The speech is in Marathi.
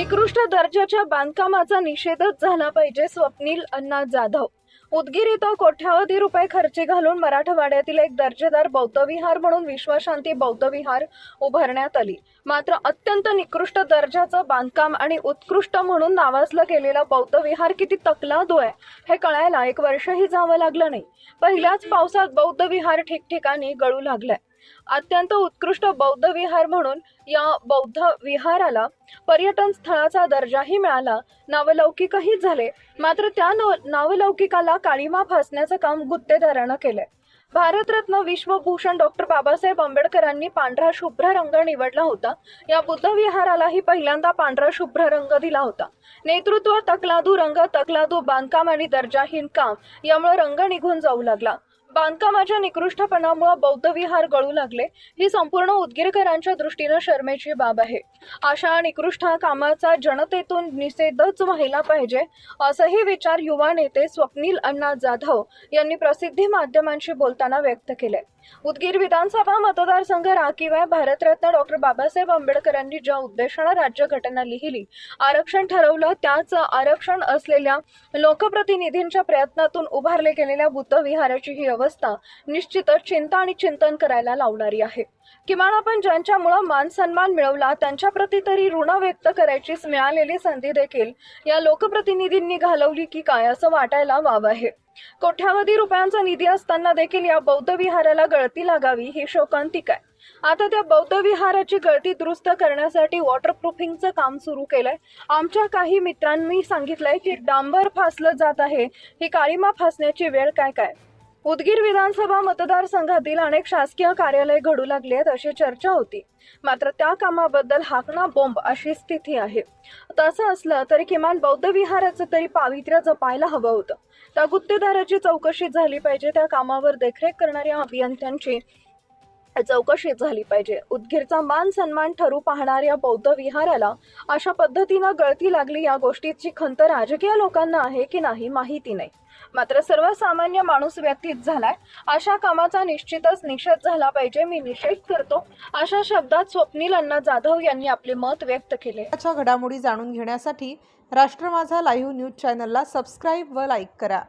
निकृष्ट दर्जाच्या बांधकामाचा निषेधच झाला पाहिजे स्वप्नील अण्णा जाधव. उदगीर इथं कोट्यावधी रुपये खर्ची घालून मराठवाड्यातील एक दर्जेदार बौद्धविहार म्हणून विश्वशांती बौद्धविहार उभारण्यात आली. मात्र अत्यंत निकृष्ट दर्जाचं बांधकाम आणि उत्कृष्ट म्हणून नावाजलं गेलेला बौद्धविहार किती तकलादू आहे हे कळायला एक वर्षही जावं लागलं नाही. पहिल्याच पावसात बौद्धविहार ठिकठिकाणी गळू लागलाय. अत्यंत उत्कृष्ट बौद्ध विहार म्हणून या बौद्ध विहाराला पर्यटन स्थळाचा दर्जाही मिळाला. नावलौकिकही झाले. मात्र त्या नावलौकिकाला काळीमा फासण्याचं काम गुत्तेदारानं केलंय. भारतरत्न विश्वभूषण डॉक्टर बाबासाहेब आंबेडकरांनी पांढरा शुभ्र रंग निवडला होता. या बुद्ध विहारालाही पहिल्यांदा पांढरा शुभ्र रंग दिला होता. नेतृत्व तकलादू रंग तकलादू बांधकाम आणि दर्जाहीन काम यामुळे रंग निघून जाऊ लागला. बांधकामाच्या निकृष्टपणामुळे बौद्ध विहार गळू लागले. ही संपूर्ण उदगीरकरांच्या दृष्टीनं शर्मेची बाब आहे. अशा निकृष्ट कामाचा जनतेतून निषेधच व्हायला पाहिजे असंही विचार युवा नेते स्वप्नील अण्णा जाधव यांनी प्रसिद्धी माध्यमांशी बोलताना व्यक्त केले उदगीर विधानसभा मतदारसंघ राखीव आहे भारतरत्न डॉक्टर बाबासाहेब आंबेडकरांनी ज्या उद्देशानं राज्यघटना लिहिली आरक्षण ठरवलं त्याच आरक्षण असलेल्या लोकप्रतिनिधींच्या प्रयत्नातून उभारले गेलेल्या बुद्ध विहाराची ही अवस्था निश्चितच चिंता आणि चिंतन करायला लावणारी आहे. किमान आपण ज्यांच्यामुळं मान सन्मान मिळवला त्यांच्याप्रती तरी ऋण व्यक्त करायचीच मिळालेली संधी देखील या लोकप्रतिनिधींनी घालवली की काय असं वाटायला वाव आहे. कोट्यावधी रुपयांचा निधी असताना देखील या बौद्ध विहाराला गळती लागावी ही शोकांतिक आहे. आता त्या बौद्ध विहाराची गळती दुरुस्त करण्यासाठी वॉटरप्रूफिंगचं काम सुरू केलंय. आमच्या काही मित्रांनी सांगितलंय की डांबर फासलं जात आहे. ही काळीमा फासण्याची वेळ काय काय? उदगीर विधानसभा मतदारसंघातील अनेक शासकीय कार्यालय घडू लागली आहेत अशी चर्चा होती. मात्र त्या कामाबद्दल हाकणा बोंब अशी स्थिती आहे. तसं असलं तरी किमान बौद्ध विहाराचं तरी पावित्र्य जपायला हवं होतं. त्या गुत्तेदाराची चौकशी झाली पाहिजे त्या कामावर देखरेख करणाऱ्या अभियंत्यांची चौकशी झाली पाहिजे. उदगीरचा मान सन्मान ठरू पाहणाऱ्या बौद्ध विहाराला अशा पद्धतीनं गळती लागली या गोष्टीची खंत राजकीय लोकांना आहे की नाही माहिती नाही. मात्र सर्वसामान्य माणूस व्यतीत झालाय. अशा कामाचा निश्चितच निषेध झाला पाहिजे मी निषेध करतो. अशा शब्दात स्वप्नील अण्णा जाधव यांनी आपले मत व्यक्त केले. घडामोडी जाणून घेण्यासाठी राष्ट्र माझा लाईव्ह न्यूज चॅनलला सबस्क्राईब व लाईक करा.